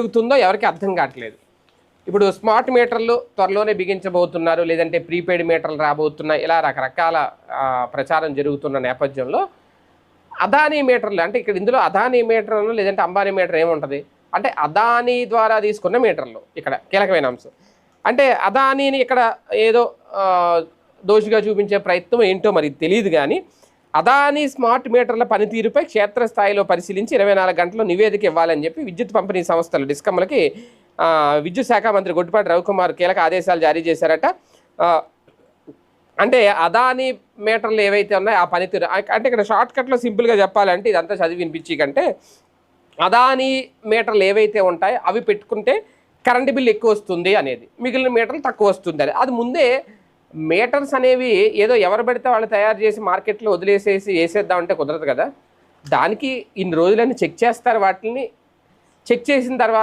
జరుగుతుందో ఎవరికి అర్థం కావట్లేదు. ఇప్పుడు స్మార్ట్ మీటర్లు త్వరలోనే బిగించబోతున్నారు లేదంటే ప్రీపెయిడ్ మీటర్లు రాబోతున్నాయి ఇలా రకరకాల ప్రచారం జరుగుతున్న నేపథ్యంలో అదానీ మీటర్లు అంటే ఇక్కడ ఇందులో అదానీ మీటర్లు లేదంటే అంబానీ మీటర్ ఏముంటుంది? అంటే అదానీ ద్వారా తీసుకున్న మీటర్లు ఇక్కడ కీలకమైన అంశం. అంటే అదానీని ఇక్కడ ఏదో దోషిగా చూపించే ప్రయత్నం ఏంటో మరి తెలియదు కానీ అదానీ స్మార్ట్ మీటర్ల పనితీరుపై క్షేత్రస్థాయిలో పరిశీలించి ఇరవై నాలుగు గంటల్లో నివేదిక ఇవ్వాలని చెప్పి విద్యుత్ పంపిణీ సంస్థలు డిస్కమ్లకి విద్యుత్ శాఖ మంత్రి గొడ్డుపాటి రవికుమార్ కీలక ఆదేశాలు జారీ చేశారట. అంటే అదాని మీటర్లు ఏవైతే ఉన్నాయో ఆ పనితీరు అంటే ఇక్కడ షార్ట్ కట్లో సింపుల్గా చెప్పాలంటే ఇదంతా చదివి వినిపించి కంటే అదాని మీటర్లు ఏవైతే ఉంటాయో అవి పెట్టుకుంటే కరెంటు బిల్లు ఎక్కువ వస్తుంది అనేది మిగిలిన మీటర్లు తక్కువ వస్తుంది అది ముందే మీటర్స్ అనేవి ఏదో ఎవరు పెడితే వాళ్ళు తయారు చేసి మార్కెట్లో వదిలేసేసి వేసేద్దామంటే కుదరదు కదా. దానికి ఇన్ని రోజులన్నీ చెక్ చేస్తారు వాటిని చెక్ చేసిన తర్వాత